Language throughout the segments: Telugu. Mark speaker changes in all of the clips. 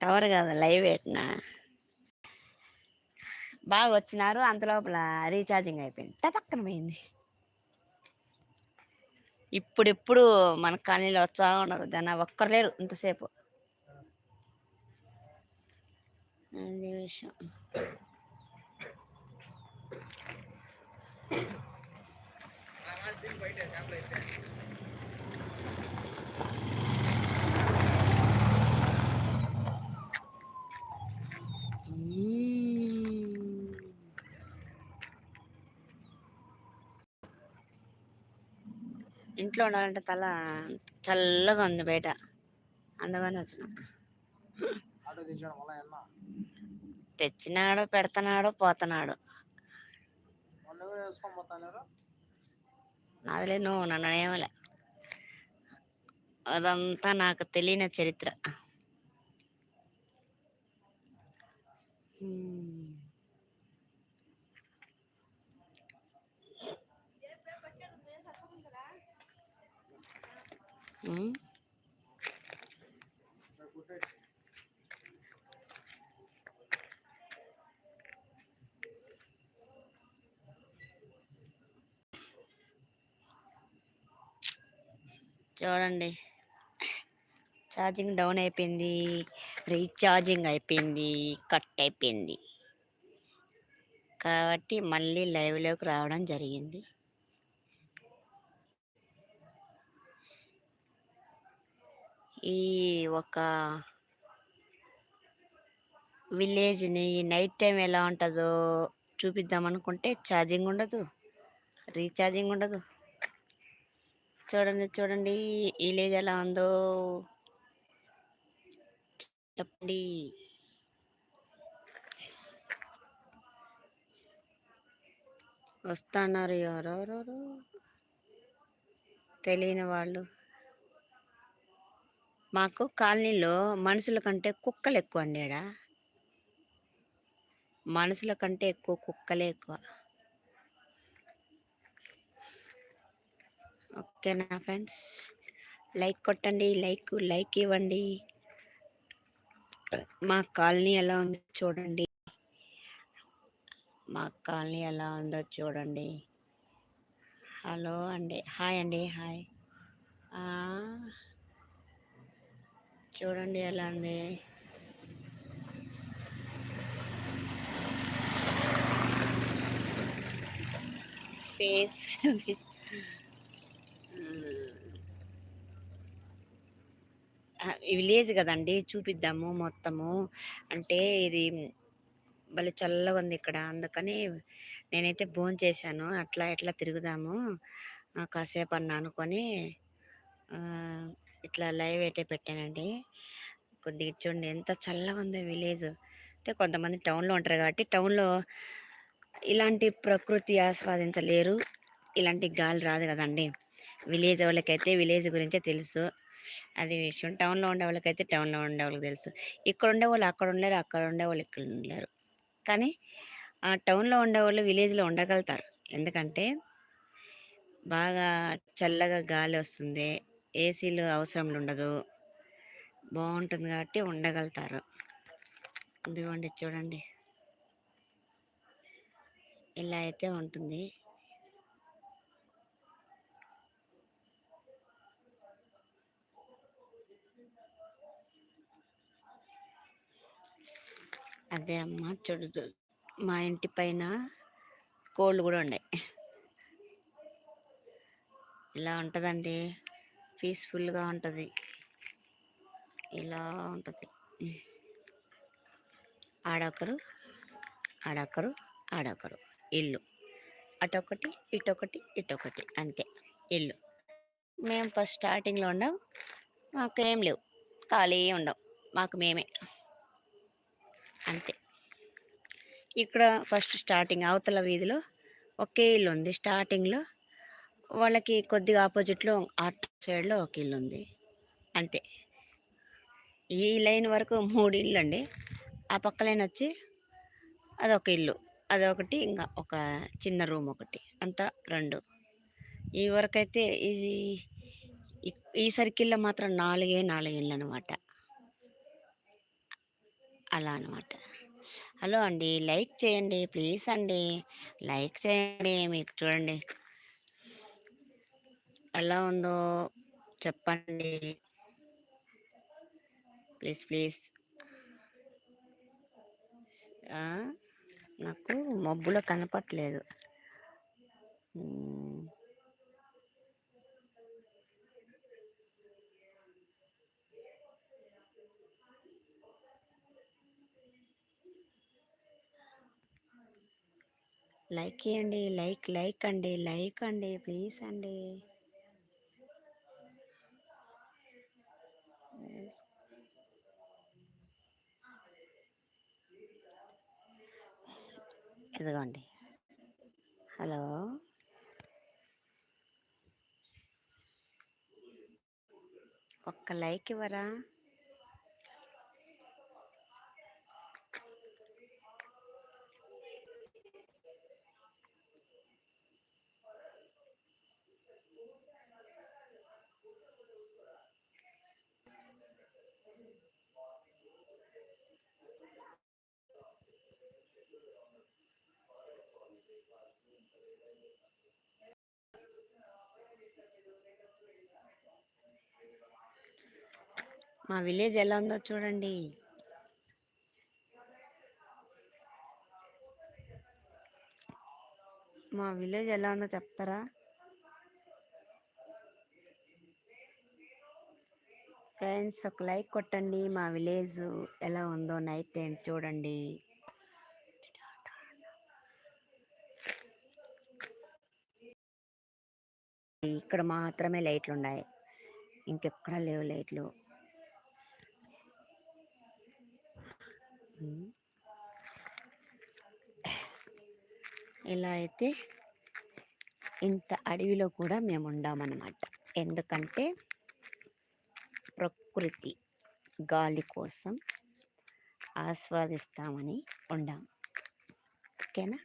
Speaker 1: టవర్ కాదు లైవ్ పెట్టినా. బాగా వచ్చినారు అంత లోపల రీఛార్జింగ్ అయిపోయింది. పక్కన పోయింది. ఇప్పుడిప్పుడు మన కాలనీలో వచ్చా ఉన్నారు దాని ఒక్కరు లేరు ఇంతసేపు. అది విషయం. మ్మ్. ఇంట్లో ఉండాలంటే తల చల్లగా ఉంది బయట. అందుకని వచ్చిన. తెచ్చినాడు పెడతన్నాడు పోతున్నాడు నాదిలే నువ్వు నన్ను ఏమలే అదంతా నాకు తెలియని చరిత్ర. చూడండి. ఛార్జింగ్ డౌన్ అయిపోయింది. రీఛార్జింగ్ అయిపోయింది. కట్ అయిపోయింది. కాబట్టి మళ్ళీ లైవ్లోకి రావడం జరిగింది. ఈ ఒక విలేజ్ని నైట్ టైం ఎలా ఉంటుందో చూపిద్దాం అనుకుంటే ఛార్జింగ్ ఉండదు రీఛార్జింగ్ ఉండదు. చూడండి చూడండి విలేజ్ ఎలా ఉందో చెప్పండి. వస్తున్నారు ఎవరెవరు? తెలియని వాళ్ళు. మాకు కాలనీలో మనుషుల కంటే కుక్కలు ఎక్కువ అండి ఆడ మనుషుల కంటే ఎక్కువ కుక్కలే ఎక్కువ. ఓకేనా ఫ్రెండ్స్? లైక్ కొట్టండి లైక్ లైక్ ఇవ్వండి. మా కాలనీ ఎలా ఉందో చూడండి. మా కాలనీ ఎలా ఉందో చూడండి. హలో అండి. హాయ్ అండి. హాయ్. ఆ, చూడండి ఎలా ఉంది. ఫేస్ విలేజ్ కదండి చూపిద్దాము మొత్తము. అంటే ఇది భలే చల్లగా ఉంది ఇక్కడ. అందుకని నేనైతే భోజనం చేశాను. అట్లా ఎట్లా తిరుగుదాము. కాసేపు అన్న అనుకొని ఇట్లా లైవ్ అయితే పెట్టానండి. కొద్దిగా చూడండి ఎంత చల్లగా ఉందో విలేజ్. అంటే కొంతమంది టౌన్లో ఉంటారు కాబట్టి టౌన్లో ఇలాంటి ప్రకృతి ఆస్వాదించలేరు. ఇలాంటి గాలి రాదు కదండి. విలేజ్ వాళ్ళకైతే విలేజ్ గురించే తెలుసు. అది విషయం. టౌన్లో ఉండే వాళ్ళకైతే టౌన్లో ఉండే వాళ్ళకి తెలుసు. ఇక్కడ ఉండే వాళ్ళు అక్కడ ఉండలేరు అక్కడ ఉండే వాళ్ళు ఇక్కడ ఉండలేరు. కానీ ఆ టౌన్లో ఉండే వాళ్ళు విలేజ్లో ఉండగలుగుతారు. ఎందుకంటే బాగా చల్లగా గాలి వస్తుంది. ఏసీలు అవసరం ఉండదు బాగుంటుంది కాబట్టి ఉండగలుగుతారు ఇదిగోండి చూడండి. ఇలా అయితే ఉంటుంది. అదే అమ్మ చూడదు మా ఇంటి పైన కోళ్ళు కూడా ఉన్నాయి ఇలా ఉంటుందండి. పీస్ఫుల్గా ఉంటుంది. ఇలా ఉంటుంది. ఆడొకరు ఆడొకరు ఆడొకరు. ఇల్లు. అటొకటి ఇటొకటి ఇటొకటి. అంతే. ఇల్లు. మేము ఫస్ట్ స్టార్టింగ్లో ఉండం మాకేం లేవు. ఖాళీ ఉండవు మాకు మేమే. అంతే. ఇక్కడ ఫస్ట్ స్టార్టింగ్ అవతల వీధిలో ఒకే ఇల్లు ఉంది స్టార్టింగ్లో వాళ్ళకి కొద్దిగా ఆపోజిట్లో ఆర్ట్ సైడ్లో ఒక ఇల్లు ఉంది. అంతే. ఈ లైన్ వరకు మూడు ఇల్లు అండి. ఆ పక్క లైన్ వచ్చి అదొక ఇల్లు. అదొకటి ఇంకా ఒక చిన్న రూమ్ ఒకటి. అంతా రెండు. ఈ వరకు అయితే ఈ ఈ- ఈ సర్కిల్లో మాత్రం నాలుగే నాలుగు ఇళ్ళు అనమాట అలా అనమాట హలో అండి లైక్ చేయండి ప్లీజ్ అండి. లైక్ చేయండి మీకు చూడండి. ఎలా ఉందో చెప్పండి. Please please. నాకు మబ్బులో కనపట్లేదు. లైక్ చేయండి లైక్ లైక్ అండి లైక్ అండి ప్లీజ్ అండి. ఇదిగోండి. హలో. ఒక్క లైక్ ఇవ్వరా? మా విలేజ్ ఎలా ఉందో చూడండి. మా విలేజ్ ఎలా ఉందో చెప్తారా? ఫ్రెండ్స్ ఒక లైక్ కొట్టండి. మా విలేజ్ ఎలా ఉందో నైట్ టైం చూడండి. ఇక్కడ మాత్రమే లైట్లు ఉన్నాయి. ఇంకెక్కడ లేవు లైట్లు. ఉమ్. ఇలా అయితే ఇంత అడవిలో కూడా మేము ఉండామన్నమాట. ఎందుకంటే ప్రకృతి గాలి కోసం ఆస్వాదిస్తామని ఉండాం. ఓకేనా?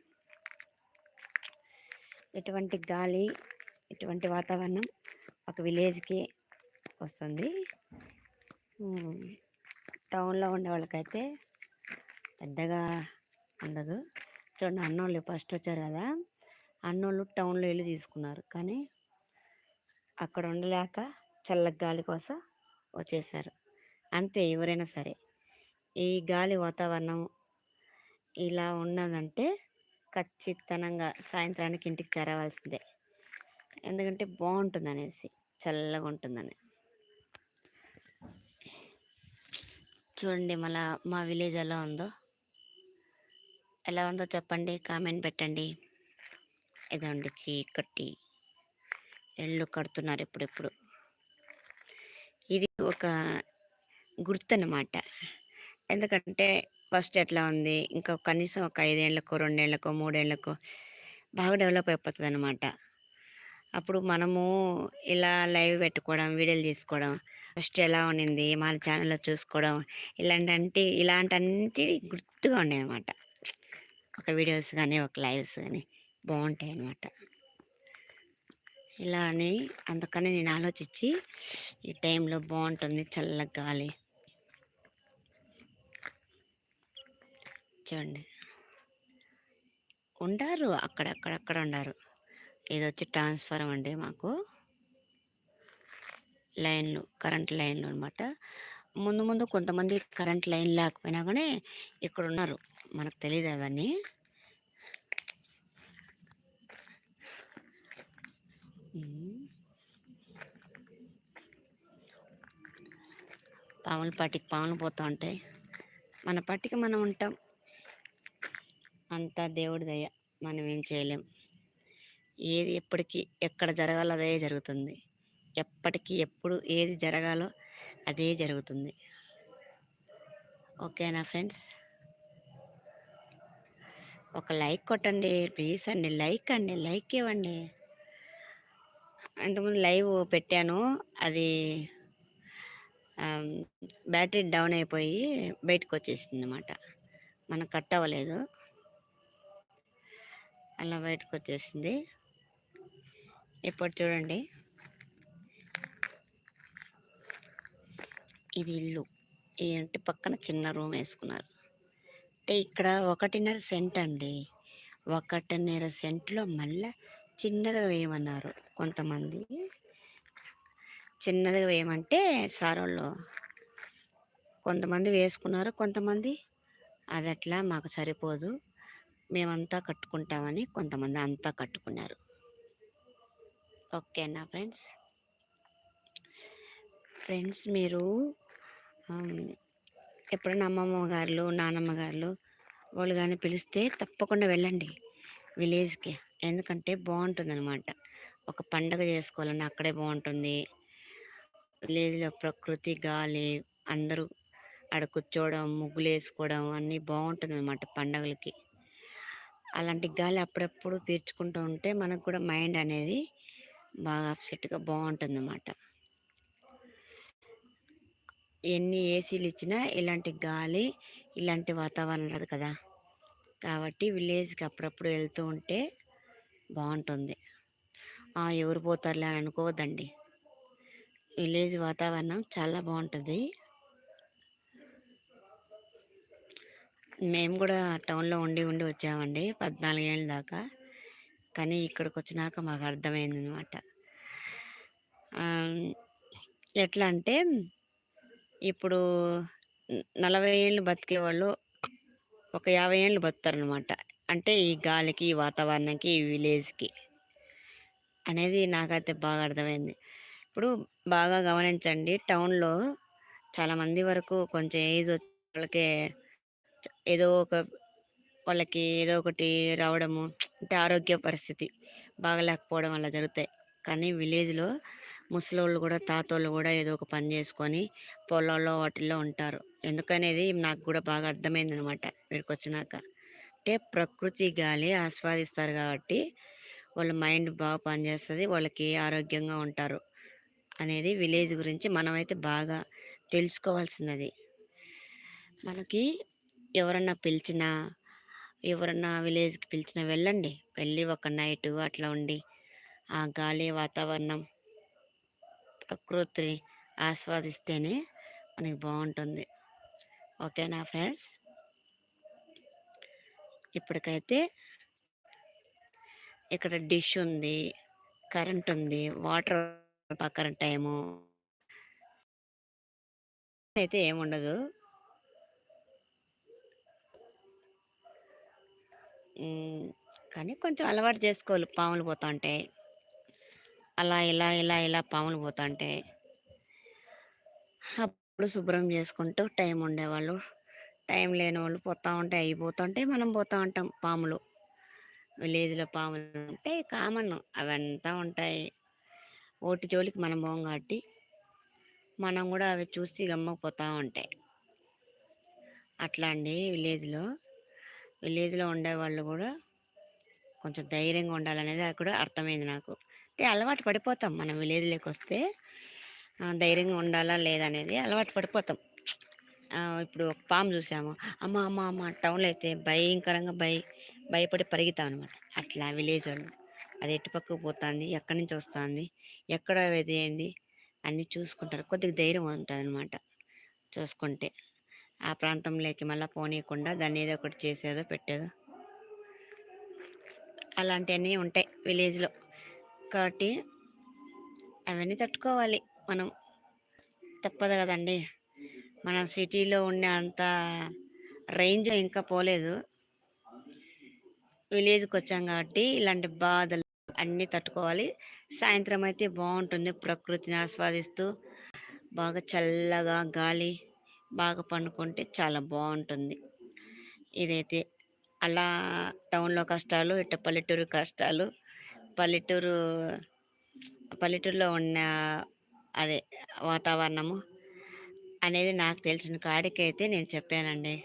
Speaker 1: ఎటువంటి గాలి ఎటువంటి వాతావరణం ఒక విలేజ్కి వస్తుంది. టౌన్లో ఉండే వాళ్ళకైతే పెద్దగా ఉండదు. చూడండి అన్నోళ్ళు ఫస్ట్ వచ్చారు కదా అన్నోళ్ళు టౌన్లో ఇల్లు తీసుకున్నారు. కానీ అక్కడ ఉండలేక చల్ల గాలి కోసం వచ్చేసారు. అంతే ఎవరైనా సరే. ఈ గాలి వాతావరణం ఇలా ఉన్నదంటే ఖచ్చితంగా సాయంత్రానికి ఇంటికి చేరవలసిందే. ఎందుకంటే బాగుంటుంది అనేసి చల్లగా ఉంటుందని. చూడండి మళ్ళా మా విలేజ్ ఎలా ఉందో. ఎలా ఉందో చెప్పండి కామెంట్ పెట్టండి. ఇదండి చీకటి. ఇళ్ళు కడుతున్నారు ఇప్పుడిప్పుడు ఇది ఒక గుర్తు ఎందుకంటే ఫస్ట్ ఎట్లా ఉంది ఇంకా కనీసం ఒక ఐదేళ్ళకో రెండేళ్ళకో మూడేళ్ళకో బాగా డెవలప్ అయిపోతుంది అనమాట అప్పుడు మనము ఇలా లైవ్ పెట్టుకోవడం వీడియోలు తీసుకోవడం ఫస్ట్ ఎలా ఉండింది మన ఛానల్లో చూసుకోవడం ఇలాంటి ఇలాంటి గుర్తుగా ఉన్నాయి అనమాట ఒక వీడియోస్ కానీ ఒక లైవ్స్ కానీ బాగుంటాయి అన్నమాట ఇలా అని అందుకని నేను ఆలోచించి ఈ టైంలో బాగుంటుంది చల్ల గాలి. చూడండి. ఉండారు అక్కడక్కడక్కడ ఉండారు. ఇది వచ్చి ట్రాన్స్ఫారం అండి మాకు. లైన్లు కరెంట్ లైన్లు అనమాట ముందు ముందు కొంతమంది కరెంట్ లైన్ లేకపోయినా కానీ ఇక్కడ ఉన్నారు మనకు తెలియదు అవన్నీ. ఉమ్. పాముల పాటికి పాములు పోతూ ఉంటాయి. మన పట్టికి మనం ఉంటాం. అంతా దేవుడి దయ మనం ఏం చేయలేం. ఏది ఎప్పటికీ ఎక్కడ జరగాలో అదే జరుగుతుంది. ఎప్పటికీ ఎప్పుడు ఏది జరగాలో అదే జరుగుతుంది. ఓకేనా ఫ్రెండ్స్? ఒక లైక్ కొట్టండి ప్లీజ్ అండి. లైక్ అండి లైక్ ఇవ్వండి. అంతకుముందు లైవ్ పెట్టాను. అది బ్యాటరీ డౌన్ అయిపోయి బయటకు వచ్చేసింది అనమాట మనకు కట్ అవ్వలేదు. అలా బయటకు వచ్చేసింది. ఇప్పుడు చూడండి. ఇది ఇల్లు. ఈ ఇంటి పక్కన చిన్న రూమ్ వేసుకున్నారు. ఇక్కడ ఒకటిన్నర సెంట్ అండి. ఒకటిన్నర సెంట్లో మళ్ళా చిన్నగా వేయమన్నారు కొంతమంది. చిన్నదిగా వేయమంటే సార్ వాళ్ళు కొంతమంది వేసుకున్నారు కొంతమంది అది అట్లా మాకు సరిపోదు. మేమంతా కట్టుకుంటామని కొంతమంది అంతా కట్టుకున్నారు. ఓకేనా ఫ్రెండ్స్? ఫ్రెండ్స్ మీరు ఎప్పుడైనా అమ్మమ్మ గారు నానమ్మ గారులు వాళ్ళు కానీ పిలిస్తే తప్పకుండా వెళ్ళండి విలేజ్కి. ఎందుకంటే బాగుంటుంది అనమాట ఒక పండగ చేసుకోవాలని అక్కడే బాగుంటుంది. విలేజ్లో ప్రకృతి గాలి అందరూ ఆడ కూర్చోవడం ముగ్గులు వేసుకోవడం అన్నీ బాగుంటుంది అనమాట పండగలకి. అలాంటి గాలి అప్పుడప్పుడు పీల్చుకుంటూ ఉంటే మనకు కూడా మైండ్ అనేది బాగా అప్సెట్గా బాగుంటుంది అన్నమాట ఎన్ని ఏసీలు ఇచ్చినా ఇలాంటి గాలి ఇలాంటి వాతావరణం రాదు కదా. కాబట్టి విలేజ్కి అప్పుడప్పుడు వెళ్తూ ఉంటే బాగుంటుంది "ఆ, ఎవరు పోతారులే అని అనుకోవద్దండి. విలేజ్ వాతావరణం చాలా బాగుంటుంది మేము కూడా టౌన్లో ఉండి ఉండి వచ్చామండి పద్నాలుగేళ్ళ దాకా. కానీ ఇక్కడికి వచ్చినాక మాకు అర్థమైంది అనమాట ఎట్లా అంటే ఇప్పుడు నలభై ఏళ్ళు బతికే వాళ్ళు ఒక యాభై ఏళ్ళు బతుకుతారనమాట అంటే ఈ గాలికి ఈ వాతావరణానికి ఈ విలేజ్కి అనేది నాకైతే బాగా అర్థమైంది. ఇప్పుడు బాగా గమనించండి టౌన్లో చాలామంది వరకు కొంచెం ఏజ్ వచ్చే వాళ్ళకి ఏదో ఒక వాళ్ళకి ఏదో ఒకటి రావడము అంటే ఆరోగ్య పరిస్థితి బాగలేకపోవడం అలా జరుగుతాయి. కానీ విలేజ్లో ముసలోళ్ళు కూడా తాతోళ్ళు కూడా ఏదో ఒక పని చేసుకొని పొలాల్లో వాటిల్లో ఉంటారు. ఎందుకనేది నాకు కూడా బాగా అర్థమైంది అనమాట ఇక్కడికి వచ్చినాక అంటే ప్రకృతి గాలి ఆస్వాదిస్తారు కాబట్టి వాళ్ళ మైండ్ బాగా పనిచేస్తుంది వాళ్ళకి ఆరోగ్యంగా ఉంటారు అనేది విలేజ్ గురించి మనమైతే బాగా తెలుసుకోవాల్సినది. మనకి ఎవరన్నా పిలిచినా ఎవరన్నా విలేజ్కి పిలిచినా వెళ్ళండి. వెళ్ళి ఒక నైట్ అట్లా ఉండి ఆ గాలి వాతావరణం ప్రకృతిని ఆస్వాదిస్తేనే మనకి బాగుంటుంది. ఓకేనా ఫ్రెండ్స్? ఇప్పటికైతే ఇక్కడ డిష్ ఉంది కరెంట్ ఉంది వాటర్ పక్కన టైము. అయితే ఏముండదు కానీ కొంచెం అలవాటు చేసుకోవాలి పాములు పోతుంటాయి అలా ఇలా ఇలా ఇలా పాములు పోతా ఉంటాయి అప్పుడు శుభ్రం చేసుకుంటూ టైం ఉండేవాళ్ళు. టైం లేని వాళ్ళు పోతూ ఉంటాయి అయిపోతుంటే మనం పోతూ ఉంటాం పాములు. విలేజ్లో పాములు అంటే కామన్ అవంతా ఉంటాయి. ఓటి జోలికి మనం పోం కాబట్టి మనం కూడా అవి చూసి గమ్మకపోతూ ఉంటాయి అట్లా అండి విలేజ్లో విలేజ్లో ఉండేవాళ్ళు కూడా కొంచెం ధైర్యంగా ఉండాలనేది అది కూడా అర్థమైంది నాకు. అలవాటు పడిపోతాం మనం విలేజ్లోకి వస్తే. ధైర్యంగా ఉండాలా లేదనేది అలవాటు పడిపోతాం. ఇప్పుడు ఒక పాము చూసాము. అమ్మ అమ్మ అమ్మ టౌన్లో అయితే భయంకరంగా భయ భయపడి పరిగెత్తాం అనమాట అట్లా విలేజ్ వాళ్ళు అది ఎటు పక్కకు పోతుంది? ఎక్కడి నుంచి వస్తుంది? ఎక్కడ ఇది ఏంది? అన్నీ చూసుకుంటారు. కొద్దిగా ధైర్యం ఉంటుంది అనమాట చూసుకుంటే. ఆ ప్రాంతంలోకి మళ్ళీ పోనీయకుండా దాన్ని ఏదో ఒకటి చేసేదో పెట్టేదో. అలాంటివన్నీ ఉంటాయి విలేజ్లో. కాబట్టి అవన్నీ తట్టుకోవాలి మనం. తప్పదు కదండి. మన సిటీలో ఉండే అంత రేంజ్ ఇంకా పోలేదు. విలేజ్కి వచ్చాం కాబట్టి ఇలాంటి బాధలు అన్నీ తట్టుకోవాలి. సాయంత్రం అయితే బాగుంటుంది. ప్రకృతిని ఆస్వాదిస్తూ బాగా చల్లగా గాలి బాగా పండుకుంటే చాలా బాగుంటుంది. ఇదైతే అలా టౌన్లో కష్టాలు ఇట్ట పల్లెటూరు కష్టాలు పల్లెటూరు పల్లెటూరులో ఉన్న అదే వాతావరణము అనేది నాకు తెలిసిన కాడికైతే నేను చెప్పానండి.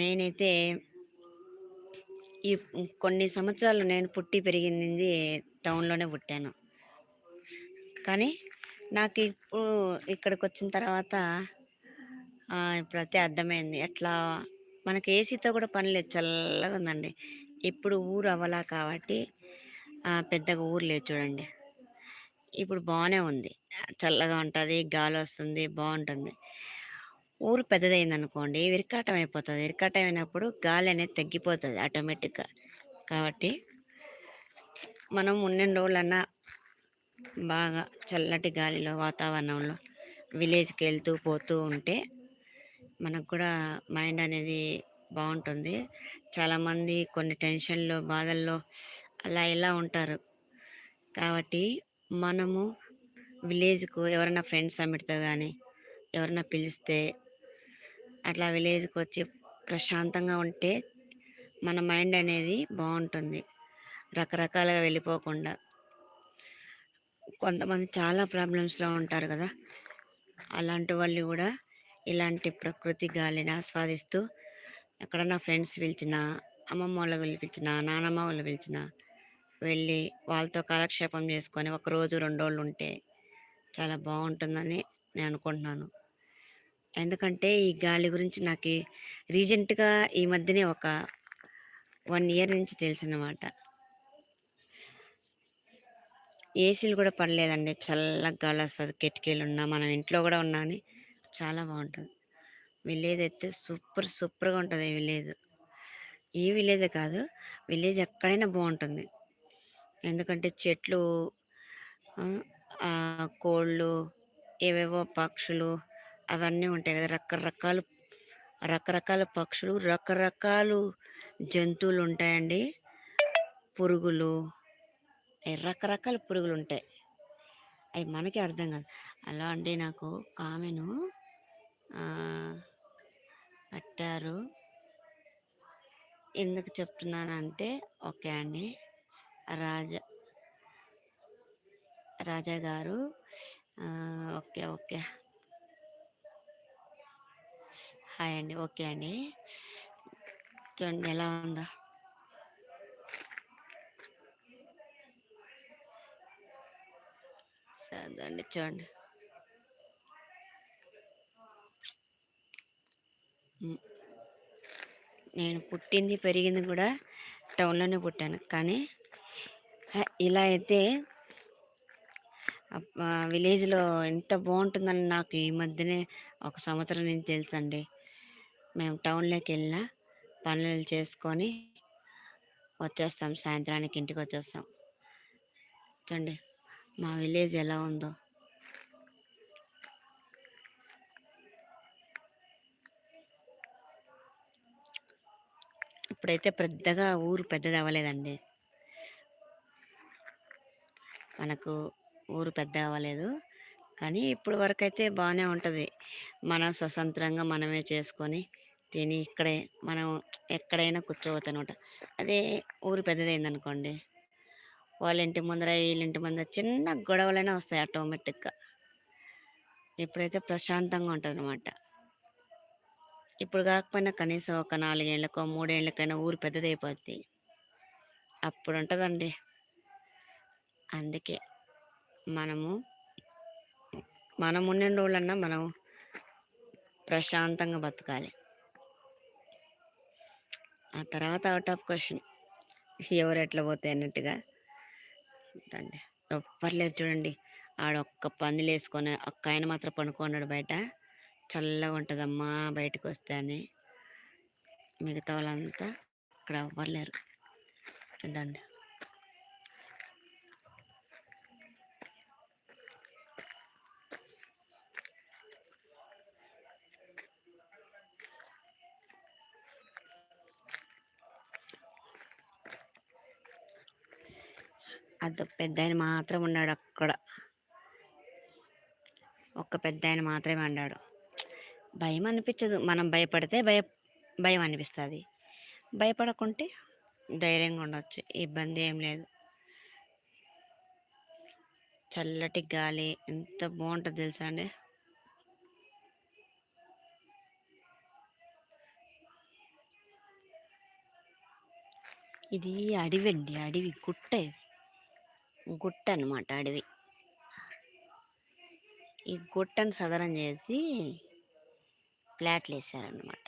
Speaker 1: నేనైతే ఈ కొన్ని సంవత్సరాలు నేను పుట్టి పెరిగింది టౌన్లోనే పుట్టాను. కానీ నాకు ఇప్పుడు ఇక్కడికి వచ్చిన తర్వాత ఇప్పుడు ఇప్పుడైతే అర్థమైంది. ఎట్లా మనకి ఏసీతో కూడా పని లేదు చల్లగా ఉందండి. ఇప్పుడు ఊరు అవ్వలా కాబట్టి పెద్దగా ఊరు లేదు చూడండి. ఇప్పుడు బాగానే ఉంది. చల్లగా ఉంటుంది గాలి వస్తుంది బాగుంటుంది. ఊరు పెద్దదైంది అనుకోండి ఇరకాటం అయిపోతుంది. ఇరకాటం అయినప్పుడు గాలి అనేది తగ్గిపోతుంది ఆటోమేటిక్గా. కాబట్టి మనం ఉన్నన్ని రోజులన్నా బాగా చల్లటి గాలిలో వాతావరణంలో విలేజ్కి వెళ్తూ పోతూ ఉంటే మనకు కూడా మైండ్ అనేది బాగుంటుంది. చాలామంది కొన్ని టెన్షన్లు బాధల్లో అలా ఇలా ఉంటారు? కాబట్టి మనము విలేజ్కు ఎవరైనా ఫ్రెండ్స్ సమ్మిట్తో కానీ ఎవరైనా పిలిస్తే అట్లా విలేజ్కి వచ్చి ప్రశాంతంగా ఉంటే మన మైండ్ అనేది బాగుంటుంది. రకరకాలుగా వెళ్ళిపోకుండా. కొంతమంది చాలా ప్రాబ్లమ్స్లో ఉంటారు కదా? అలాంటి వాళ్ళు కూడా ఇలాంటి ప్రకృతి గాలిని ఆస్వాదిస్తూ ఎక్కడన్నా ఫ్రెండ్స్ పిలిచినా అమ్మమ్మ వాళ్ళ పిలిచినా నానమ్మ వాళ్ళు పిలిచినా వెళ్ళి వాళ్ళతో కాలక్షేపం చేసుకొని ఒక రోజు రెండు రోజులు ఉంటే చాలా బాగుంటుందని నేను అనుకుంటున్నాను. ఎందుకంటే ఈ గాలి గురించి నాకు రీసెంట్గా ఈ మధ్యనే ఒక వన్ ఇయర్ నుంచి తెలిసినమాట ఏసీలు కూడా పడలేదండి. చల్లగా గాలి వస్తుంది కిటికీలు ఉన్నా మనం ఇంట్లో కూడా ఉన్నా అని చాలా బాగుంటుంది. విలేజ్ అయితే సూపర్ సూపర్గా ఉంటుంది ఈ విలేజ్. ఈ విలేజే కాదు విలేజ్ ఎక్కడైనా బాగుంటుంది. ఎందుకంటే చెట్లు కోళ్ళు ఏవేవో పక్షులు అవన్నీ ఉంటాయి కదా. రకరకాలు రకరకాల పక్షులు రకరకాలు జంతువులు ఉంటాయండి. పురుగులు రకరకాల పురుగులు ఉంటాయి. అవి మనకి అర్థం కాదు. అలా అంటే నాకు కామెను కట్టారు ఎందుకు చెప్తున్నానంటే ఓకే అండి. రాజా రాజా గారు. Okay okay. హాయ్ అండి ఓకే అండి. చూడండి ఎలా ఉందో. సరేండి చూడండి. నేను పుట్టింది పెరిగింది కూడా టౌన్లోనే పుట్టాను. కానీ ఇలా అయితే విలేజ్లో ఎంత బాగుంటుందని నాకు ఈ మధ్యనే ఒక సంవత్సరం నుంచి తెలుసండి. మేము టౌన్లోకి వెళ్ళిన పనులు చేసుకొని వచ్చేస్తాం సాయంత్రానికి ఇంటికి వచ్చేస్తాం. చూడండి మా విలేజ్ ఎలా ఉందో. ఇప్పుడైతే పెద్దగా ఊరు పెద్దది అవ్వలేదండి. మనకు ఊరు పెద్ద అవ్వలేదు. కానీ ఇప్పుడు వరకు అయితే బాగానే ఉంటుంది. మనం స్వతంత్రంగా మనమే చేసుకొని తిని ఇక్కడే మనం ఎక్కడైనా కూర్చోవచ్చు అనమాట అదే ఊరు పెద్దదైందనుకోండి. వాళ్ళ ఇంటి ముందర వీళ్ళ ఇంటి ముందర చిన్న గొడవలైనా వస్తాయి ఆటోమేటిక్గా. ఇప్పుడైతే ప్రశాంతంగా ఉంటుంది అనమాట ఇప్పుడు కాకపోయినా కనీసం ఒక నాలుగేళ్ళకో మూడేళ్ళకైనా ఊరు పెద్దదైపోద్ది. అప్పుడు ఉంటుందండి అందుకే మనము మనం ఉన్న రోజులన్నా మనం ప్రశాంతంగా బతకాలి. ఆ తర్వాత అవుట్ ఆఫ్ క్వశ్చన్ ఎవరు ఎట్లా పోతాయి అన్నట్టుగా. అండి ఎవ్వరు చూడండి. ఆడ ఒక్క పందులు వేసుకొని ఒక్క ఆయన మాత్రం పనుకున్నాడు బయట. చల్లగా ఉంటుందమ్మా బయటకు వస్తే అని. మిగతా వాళ్ళంతా ఇక్కడ ఎవ్వరు లేరు. అది పెద్ద ఆయన మాత్రం ఉన్నాడు అక్కడ. ఒక్క పెద్ద ఆయన మాత్రమే అన్నాడు భయం అనిపించదు. మనం భయపడితే భయ భయం అనిపిస్తుంది. భయపడకుంటే ధైర్యంగా ఉండొచ్చు. ఇబ్బంది ఏం లేదు. చల్లటి గాలి ఎంత బాగుంటుంది తెలుసా అండి? ఇది అడవి అండి. అడవి గుట్ట ఇది. గుట్ట అనమాట అడవి. ఈ గుట్టను సదరం చేసి ప్లాట్లు వేసారనమాట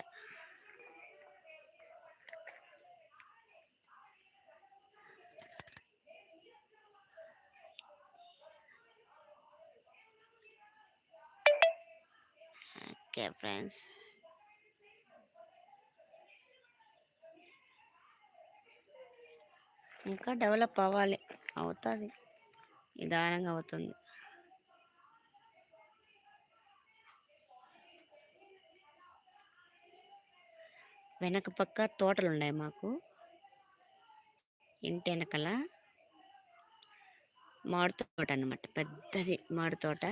Speaker 1: ఓకే ఫ్రెండ్స్. ఇంకా డెవలప్ అవ్వాలి. అవుతుంది. నిదానంగా అవుతుంది. వెనక పక్క తోటలు ఉన్నాయి మాకు. ఇంటి వెనకల మామిడి తోట అనమాట పెద్దది మామిడి తోట.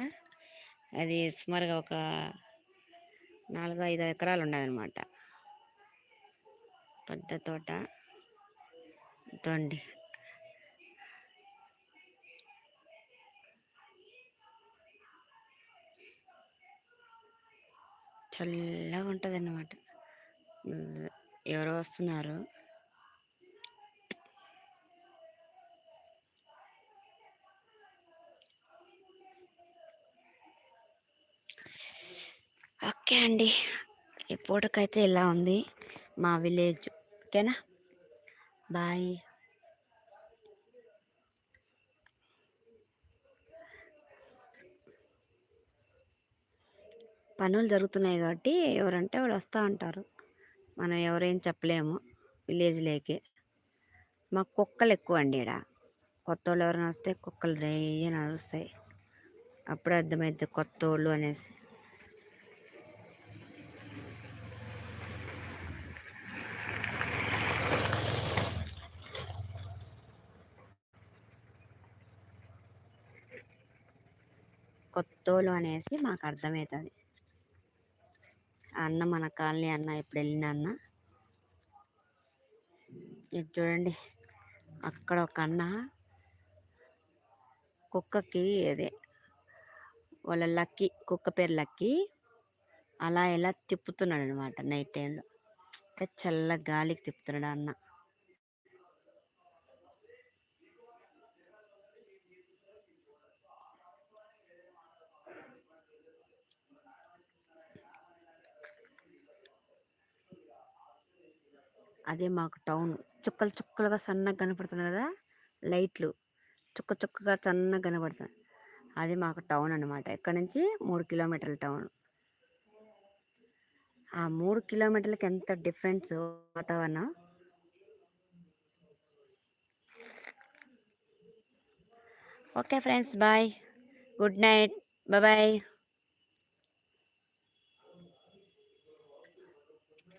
Speaker 1: అది సుమారుగా ఒక నాలుగు ఐదు ఎకరాలు ఉన్నదన్నమాట. పెద్ద తోట. దండి చల్లగా ఉంటుంది అన్నమాట ఎవరో వస్తున్నారు. ఓకే అండి. ఈ పూటకైతే ఇలా ఉంది మా విలేజ్. ఓకేనా? బాయ్. పనులు జరుగుతున్నాయి కాబట్టి ఎవరంటే వాళ్ళు వస్తూ ఉంటారు. మనం ఎవరేం చెప్పలేము విలేజ్లోకి. మాకు కుక్కలు ఎక్కువ అండి ఇక్కడ కొత్త వాళ్ళు ఎవరైనా వస్తే కుక్కలు రేయి నడుస్తాయి. అప్పుడే అర్థమైద్ది కొత్త వాళ్ళు అనేసి. కొత్తోలు అనేసి మాకు అర్థమవుతుంది అన్న మన కాలనీ అన్న ఇప్పుడు వెళ్ళిన అన్న. ఇది చూడండి అక్కడ ఒక అన్న కుక్కకి అదే వాళ్ళ లక్కీ కుక్క పేరు లక్కీ. అలా ఎలా తిప్పుతున్నాడు అనమాట నైట్ టైంలో. చల్ల గాలికి తిప్పుతున్నాడు అన్న. అదే మాకు టౌన్. చుక్కలు చుక్కలుగా సన్నగా కనపడుతుంది కదా లైట్లు. చుక్క చుక్కగా సన్నగా కనపడుతుంది అది మాకు టౌన్ అనమాట ఇక్కడ నుంచి? మూడు కిలోమీటర్ల టౌన్. ఆ మూడు కిలోమీటర్లకి ఎంత డిఫరెన్స్ వాతావరణం? Okay friends bye. Good night. Bye.